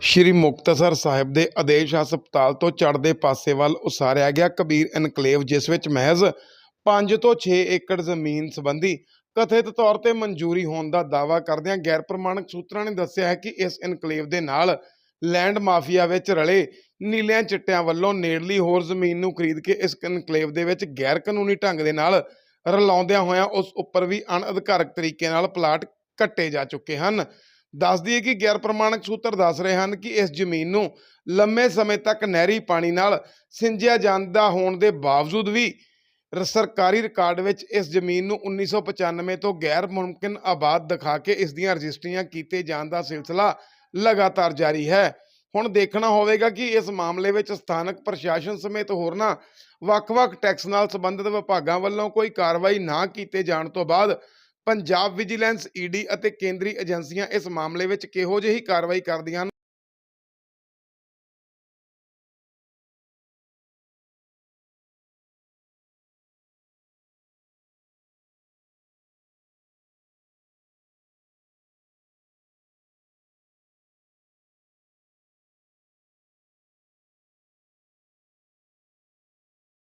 ਸ਼੍ਰੀ ਮੁਕਤਸਰ ਸਾਹਿਬ ਦੇ ਆਦੇਸ਼ ਹਸਪਤਾਲ ਤੋਂ ਚੜ੍ਹਦੇ ਪਾਸੇ ਵੱਲ ਉਸਾਰਿਆ ਗਿਆ ਕਬੀਰ ਇਨਕਲੇਵ, ਜਿਸ ਵਿੱਚ ਮਹਿਜ਼ 5 ਤੋਂ 6 ਏਕੜ ਜ਼ਮੀਨ ਸੰਬੰਧੀ ਕਥਿਤ ਤੌਰ ਤੇ ਮਨਜ਼ੂਰੀ ਹੋਣ ਦਾ ਦਾਅਵਾ ਕਰਦਿਆਂ ਗੈਰ ਪ੍ਰਮਾਣਿਕ ਸੂਤਰਾਂ ਨੇ ਦੱਸਿਆ ਹੈ ਕਿ ਇਸ ਇਨਕਲੇਵ ਦੇ ਨਾਲ ਲੈਂਡ ਮਾਫੀਆ ਵਿੱਚ ਰਲੇ ਨੀਲਿਆਂ ਚਿੱਟਿਆਂ ਵੱਲੋਂ ਨੇੜਲੀ ਹੋਰ ਜ਼ਮੀਨ ਨੂੰ ਖਰੀਦ ਕੇ ਇਸ ਇਨਕਲੇਵ ਦੇ ਵਿੱਚ ਗੈਰ ਕਾਨੂੰਨੀ ਢੰਗ ਦੇ ਨਾਲ ਰਲਾਉਂਦਿਆਂ ਹੋਇਆਂ ਉਸ ਉੱਪਰ ਵੀ ਅਣਅਧਿਕਾਰਕ ਤਰੀਕੇ ਨਾਲ ਪਲਾਟ ਕੱਟੇ ਜਾ ਚੁੱਕੇ ਹਨ। ਦੱਸ ਦਈਏ ਕਿ ਗੈਰ ਪ੍ਰਮਾਣਿਕ ਸੂਤਰ ਦੱਸ ਰਹੇ ਹਨ ਕਿ ਇਸ ਜ਼ਮੀਨ ਨੂੰ ਲੰਮੇ ਸਮੇਂ ਤੱਕ ਨਹਿਰੀ ਪਾਣੀ ਨਾਲ ਸਿੰਜਿਆ ਜਾਂਦਾ ਹੋਣ ਦੇ ਬਾਵਜੂਦ ਵੀ ਸਰਕਾਰੀ ਰਿਕਾਰਡ ਵਿੱਚ ਇਸ ਜ਼ਮੀਨ ਨੂੰ 1995 ਤੋਂ ਗੈਰ ਮੁਮਕਿਨ ਆਬਾਦ ਦਿਖਾ ਕੇ ਇਸ ਦੀਆਂ ਰਜਿਸਟਰੀਆਂ ਕੀਤੇ ਜਾਣ ਦਾ ਸਿਲਸਿਲਾ ਲਗਾਤਾਰ ਜਾਰੀ ਹੈ। ਹੁਣ ਦੇਖਣਾ ਹੋਵੇਗਾ ਕਿ ਇਸ ਮਾਮਲੇ ਵਿੱਚ ਸਥਾਨਕ ਪ੍ਰਸ਼ਾਸਨ ਸਮੇਤ ਹੋਰਨਾਂ ਵੱਖ-ਵੱਖ ਟੈਕਸ ਨਾਲ ਸੰਬੰਧਿਤ ਵਿਭਾਗਾਂ ਵੱਲੋਂ ਕੋਈ ਕਾਰਵਾਈ ਨਾ ਕੀਤੇ ਜਾਣ ਤੋਂ ਬਾਅਦ ਪੰਜਾਬ ਵਿਜੀਲੈਂਸ ਈਡੀ ਅਤੇ ਕੇਂਦਰੀ ਏਜੰਸੀਆਂ ਇਸ ਮਾਮਲੇ ਵਿੱਚ ਕਿਹੋ ਜਿਹੀ ਕਾਰਵਾਈ ਕਰਦੀਆਂ ਹਨ?